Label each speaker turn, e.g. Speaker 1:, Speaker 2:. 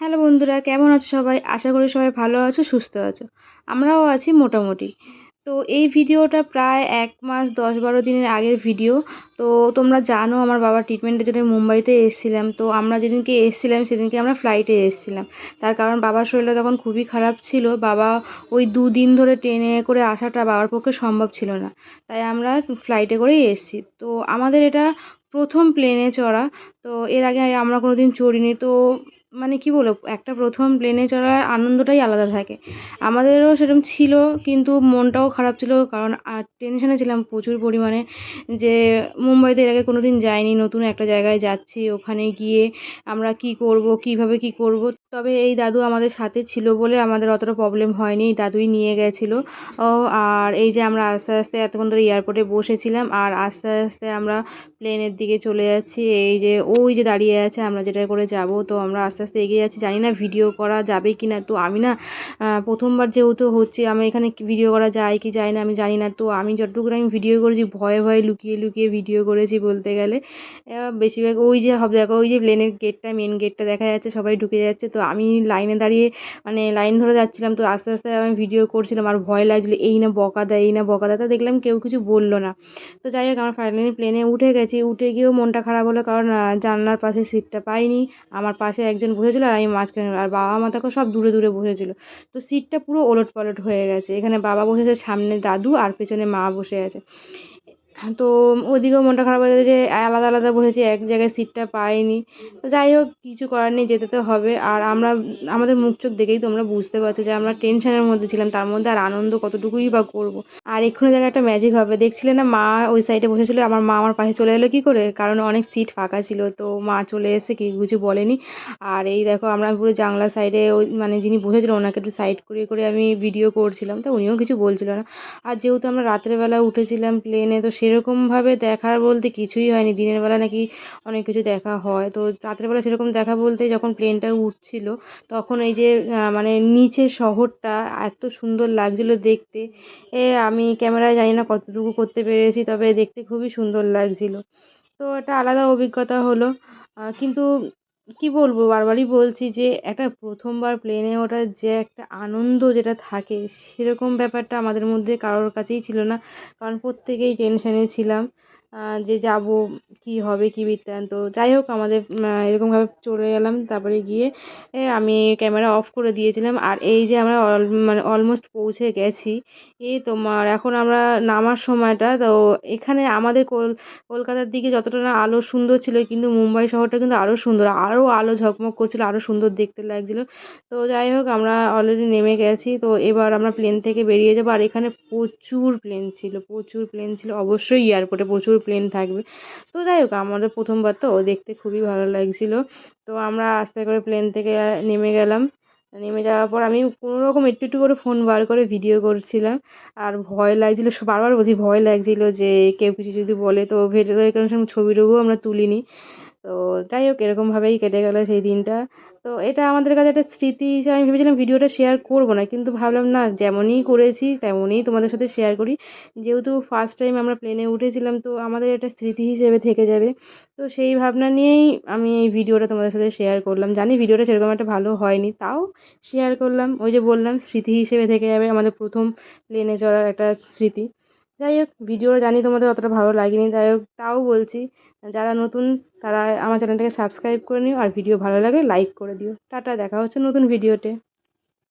Speaker 1: Hello বন্ধুরা, কেমন আছো সবাই? আশা করি সবাই ভালো আছো, সুস্থ আছো। আমরাও আছি মোটামুটি। তো এই ভিডিওটা প্রায় এক মাস দশ বারো দিনের আগের ভিডিও। তো তোমরা জানো আমার বাবার ট্রিটমেন্টের জন্য মুম্বাইতে এসেছিলাম। তো আমরা যেদিনকে এসেছিলাম, সেদিনকে আমরা ফ্লাইটে এসেছিলাম। তার কারণ বাবার শরীরটা তখন খুবই খারাপ ছিল। বাবা ওই দুদিন ধরে ট্রেনে করে আসাটা বাবার পক্ষে সম্ভব ছিল না। তাই আমরা ফ্লাইটে করেই এসেছি। তো আমাদের এটা প্রথম প্লেনে চড়া। তো এর আগে আমরা কোনো দিন চড়িনি। তো মানে কি বলব, একটা প্রথম প্লেনে চড়ার আনন্দটাই আলাদা থাকে। আমাদেরও সেরকম ছিল, কিন্তু মনটাও খারাপ ছিল, কারণ টেনশানে ছিলাম প্রচুর পরিমাণে যে মুম্বাইতে এর আগে কোনো দিন যাইনি, নতুন একটা জায়গায় যাচ্ছি, ওখানে গিয়ে আমরা কী করব, কীভাবে কী করব। তবে এই দাদু আমাদের সাথে ছিল বলে আমাদের অতটা প্রবলেম হয়নি। দাদুই নিয়ে গেছিল। ও, আর এই যে আমরা আস্তে আস্তে এতক্ষণ ধরে এয়ারপোর্টে বসেছিলাম আর আস্তে আস্তে আমরা প্লেনের দিকে চলে যাচ্ছি। এই যে ওই যে দাঁড়িয়ে আছে, আমরা যেটা করে যাব। তো আমরা আস্তে আস্তে এগিয়ে যাচ্ছি। জানি না ভিডিও করা যাবে কি না তো আমি না প্রথমবার যেহেতু হচ্ছে আমি এখানে ভিডিও করা যায় কি যায় না আমি জানি না। তো আমি যতটুকু আমি ভিডিও করেছি, ভয়ে ভয়ে লুকিয়ে লুকিয়ে ভিডিও করেছি বলতে গেলে। বেশিরভাগ ওই যে সব দেখো, ওই যে প্লেনের গেটটা মেন গেটটা দেখা যাচ্ছে, সবাই ঢুকে যাচ্ছে। তো আমি লাইনে দাঁড়িয়ে মানে লাইন ধরে যাচ্ছিলাম, তো আস্তে আস্তে আমি ভিডিও করছিলাম, আর ভয় লাগছিল, এই না বকা দেয় এই না বকা দেয় তা দেখলাম কেউ কিছু বলল না। তো যাই হোক, আমার ফাইনালি প্লেনে উঠে গেছি, উঠে গিয়েও মনটা খারাপ হলো, কারণ জানলার পাশে সিটটা পাইনি, আমার পাশে একজন বসেছিলো, আর আমি মাঝখানে, আর বাবা মা দেখো সব দূরে দূরে বসেছিলো। তো সিটটা পুরো ওলট পালট হয়ে গেছে, এখানে বাবা বসেছে, সামনে দাদু, আর পেছনে মা বসে আছে। তো ওদিকেও মনটা খারাপ হয়ে গেছে যে আলাদা আলাদা বসেছি, এক জায়গায় সিটটা পাইনি। তো যাই হোক, কিছু করার নেই, যেতে তো হবে। আর আমরা, আমাদের মুখ চোখ দেখেই তোমরা বুঝতে পারছ যে, আমরা টেনশনের মধ্যে ছিলাম, তার মধ্যে আর আনন্দ কতটুকুই বা করব। আর এক্ষুনি জায়গায় একটা ম্যাজিক হবে। দেখছিলে না, মা ওই সাইডে বসেছিল, আমার মা আমার পাশে চলে এলো কী করে? কারণ অনেক সিট ফাঁকা ছিল, তো মা চলে এসে কি কিছু বলেনি। আর এই দেখো, আমরা পুরো জানলা সাইডে ওই মানে যিনি বসেছিল, ওনাকে একটু সাইড করে করে আমি ভিডিও করছিলাম, তো উনিও কিছু বলছিল না। আর যেহেতু আমরা রাত্রেবেলা উঠেছিলাম প্লেনে তো সেরকমভাবে দেখার বলতে কিছুই হয়নি। দিনের বেলা নাকি অনেক কিছু দেখা হয়। তো রাত্রেবেলা সেরকম দেখা বলতে যখন প্লেনটা উঠছিল, তখন এই যে মানে নিচে শহরটা এত সুন্দর লাগছিল দেখতে। এ, আমি ক্যামেরায় জানি না কতটুকু করতে পেরেছি, তবে দেখতে খুবই সুন্দর লাগছিল। তো একটা আলাদা অভিজ্ঞতা হলো। কিন্তু কী বলব? বারবারই বলছি যে, একটা প্রথমবার প্লেনে ওঠার যে একটা আনন্দ যেটা থাকে, সেরকম ব্যাপারটা আমাদের মধ্যে কারোর কাছেই ছিল না। কারণ প্রত্যেকেই টেনশানে ছিলাম। যে যাব, কী হবে, কী বৃত্তান্ত, যাই হোক আমাদের এরকমভাবে চলে গেলাম তারপরে গিয়ে আমি ক্যামেরা অফ করে দিয়েছিলাম। আর এই যে আমরা অল মানে অলমোস্ট পৌঁছে গেছি, এই তোমার এখন আমরা নামার সময়টা। তো এখানে আমাদের কল, কলকাতার দিকে যতটা না আলো সুন্দর ছিল, কিন্তু মুম্বাই শহরটা কিন্তু আরও সুন্দর আরও আলো ঝকমক করছিল আরও সুন্দর দেখতে লাগছিল। তো যাই হোক, আমরা অলরেডি নেমে গেছি। তো এবার আমরা প্লেন থেকে বেরিয়ে যাব। আর এখানে প্রচুর প্লেন ছিল, প্রচুর প্লেন ছিল। অবশ্যই এয়ারপোর্টে প্রচুর প্লেন থাকবে। তো যাই হোক, আমাদের প্রথমবার তো, দেখতে খুবই ভালো লাগছিল। তো আমরা আস্তে করে প্লেন থেকে নেমে গেলাম। নেমে যাওয়ার পর আমি কোনো রকম একটু একটু করে ফোন বার করে ভিডিও করছিলাম। আর ভয় লাগছিল বারবার বলছি ভয় লাগছিল যে কেউ কিছু যদি বলে, তো কোনো সময় ছবি টবিও আমরা তুলিনি। তো যাই হোক এরকমভাবেই কেটে গেলো সেই দিনটা। তো এটা আমাদের কাছে একটা স্মৃতি হিসেবে আমি ভেবেছিলাম ভিডিওটা শেয়ার করব না, কিন্তু ভাবলাম না, যেমনই করেছি তেমনই তোমাদের সাথে শেয়ার করি। যেহেতু ফার্স্ট টাইম আমরা প্লেনে উঠেছিলাম, তো আমাদের একটা স্মৃতি হিসেবে থেকে যাবে। তো সেই ভাবনা নিয়েই আমি এই ভিডিওটা তোমাদের সাথে শেয়ার করলাম। জানি ভিডিওটা সেরকম একটা ভালো হয়নি, তাও শেয়ার করলাম। ওই যে বললাম, স্মৃতি হিসেবে থেকে যাবে আমাদের প্রথম প্লেনে চড়ার একটা স্মৃতি। যাই হোক, ভিডিওটা জানি তোমাদের অতটা ভালো লাগেনি। যাই হোক, তাও বলছি, যারা নতুন, তারা আমার চ্যানেলটাকে সাবস্ক্রাইব করে নিও। আর ভিডিও ভালো লাগে লাইক করে দিও। টাটা, দেখা হচ্ছে নতুন ভিডিওতে